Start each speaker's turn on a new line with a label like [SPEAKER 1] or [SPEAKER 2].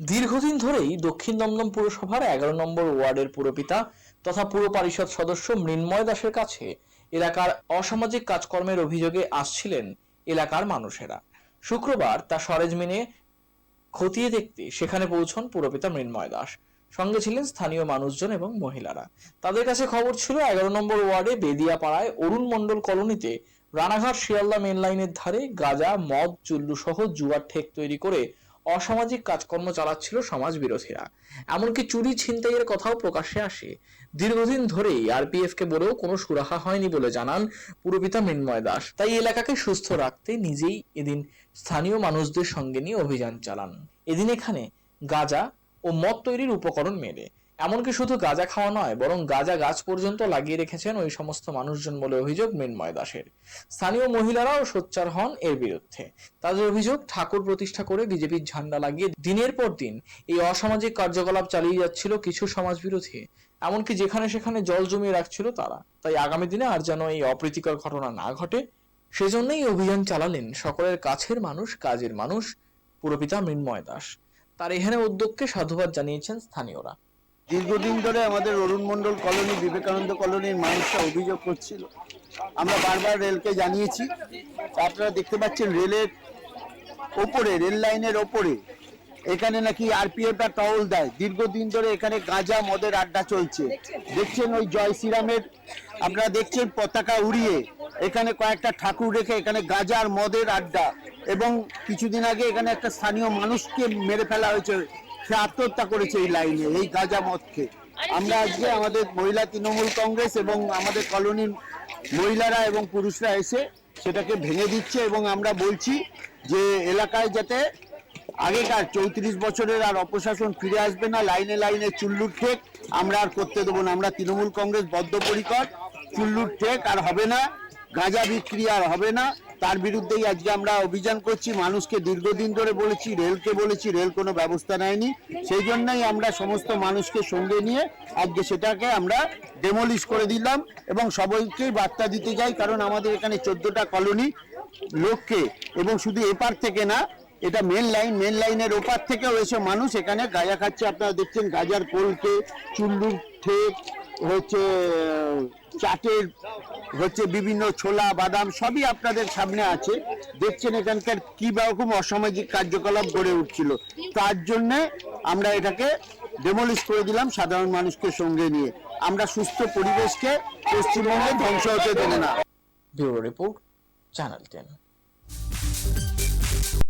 [SPEAKER 1] দীর্ঘদিন ধরেই দক্ষিণ দমদম পুরসভার এগারো নম্বর ওয়ার্ডের পুরপিতা তথা পুর পরিষদ সদস্য মৃন্ময় দাসের কাছে এলাকার অসামাজিক কাজকর্মের অভিযোগে আসছিলেন এলাকার মানুষেরা। শুক্রবার তা সরেজমিনে খতিয়ে দেখতে সেখানে পৌঁছন পুরপিতা মৃন্ময় দাস। সঙ্গে ছিলেন স্থানীয় মানুষজন এবং মহিলারা। তাদের কাছে খবর ছিল, এগারো নম্বর ওয়ার্ডে বেদিয়াপাড়ায় অরুণ মণ্ডল কলোনিতে রানাঘাট শিয়ালদা মেন লাইনের ধারে গাঁজা, মদ চুল্লু সহ জুয়ার ঠেক তৈরি করে অসামাজিক কাজকর্ম চালাচ্ছিল সমাজ বিরোধীরা এমনকি চুরি ছিনতাইয়ের কথাও প্রকাশ্যে আসে। দীর্ঘদিন ধরেই আরপিএফ কে বলেও কোনো সুরাহা হয়নি বলে জানান পুরপিতা মৃন্ময় দাস। তাই এলাকাকে সুস্থ রাখতে নিজেই এদিন স্থানীয় মানুষদের সঙ্গে নিয়ে অভিযান চালান। এদিন এখানে গাঁজা ও মদ তৈরির উপকরণ মেলে। এমনকি শুধু গাঁজা খাওয়া নয়, বরং গাঁজা গাছ পর্যন্ত লাগিয়ে রেখেছেন ওই সমস্ত মানুষজন বলে অভিযোগ মৃন্ময় দাসের। স্থানীয় মহিলারাও সোচ্চার হন এর বিরুদ্ধে। তাদের অভিযোগ, ঠাকুর প্রতিষ্ঠা করে বিজেপির ঝান্ডা লাগিয়ে দিনের পর দিন এই অসামাজিক কার্যকলাপ চালিয়ে যাচ্ছিল কিছু সমাজ বিরোধী এমনকি যেখানে সেখানে জল জমিয়ে রাখছিল তারা। তাই আগামী দিনে আর যেন এই অপ্রীতিকর ঘটনা না ঘটে, সেজন্যই অভিযান চালালেন সকলের কাছের মানুষ, কাজের মানুষ পুরপিতা মৃন্ময় দাস। তার এখানে উদ্যোগকে সাধুবাদ জানিয়েছেন স্থানীয়রা।
[SPEAKER 2] দীর্ঘদিন ধরে আমাদের অরুণ মণ্ডল কলোনি, বিবেকানন্দ কলোনির মানুষরা অভিযোগ করছিল। আমরা বারবার রেলকে জানিয়েছি। আপনারা দেখতে পাচ্ছেন রেলের ওপরে, রেল লাইনের ওপরে, এখানে নাকি আরপিএফটা টহল দেয়। দীর্ঘদিন ধরে এখানে গাঁজা মদের আড্ডা চলছে। দেখছেন ওই জয় শ্রীরামের, আপনারা দেখছেন পতাকা উড়িয়ে, এখানে কয়েকটা ঠাকুর রেখে এখানে গাঁজা আর মদের আড্ডা এবং কিছুদিন আগে এখানে একটা স্থানীয় মানুষকে মেরে ফেলা হয়েছে। সে আত্মহত্যা করেছে এই লাইনে এই গাঁজা মদকে। আমরা আজকে আমাদের মহিলা তৃণমূল কংগ্রেস এবং আমাদের কলোনির মহিলারা এবং পুরুষরা এসে সেটাকে ভেঙে দিচ্ছে এবং আমরা বলছি যে এলাকায় যাতে আগেকার চৌত্রিশ বছরের আর অপশাসন ফিরে আসবে না লাইনে লাইনে চুল্লুর ঠেক আমরা আর করতে দেবো না। আমরা তৃণমূল কংগ্রেস বদ্ধপরিকর চুল্লুর ঠেক আর হবে না গাঁজা বিক্রি আর হবে না। তার বিরুদ্ধেই আজকে আমরা অভিযান করছি। মানুষকে দীর্ঘদিন ধরে বলেছি, রেলকে বলেছি, রেল কোনো ব্যবস্থা নেয়নি। সেই জন্যই আমরা সমস্ত মানুষকে সঙ্গে নিয়ে আজকে সেটাকে আমরা ডেমোলিশ করে দিলাম এবং সবাইকেই বার্তা দিতে যাই, কারণ আমাদের এখানে চোদ্দোটা কলোনি, লোককে এবং শুধু এপার থেকে না এটা মেন লাইন মেন লাইনের ওপার থেকেও এসে মানুষ এখানে গাঁজা খাচ্ছে। আপনারা দেখছেন গাজার কোলকে চুল্লুর ঠেক, হচ্ছে, চাটের, হচ্ছে বিভিন্ন ছোলা, বাদাম সবই আপনাদের সামনে আছে। দেখছেন এখানকার কি রকম অসামাজিক কার্যকলাপ গড়ে উঠছিল। তার জন্যে আমরা এটাকে ডেমোলিশ করে দিলাম সাধারণ মানুষকে সঙ্গে নিয়ে। আমরা সুস্থ পরিবেশকে পশ্চিমবঙ্গে ধ্বংস হতে দেবো না।
[SPEAKER 1] Bureau report, channel ten.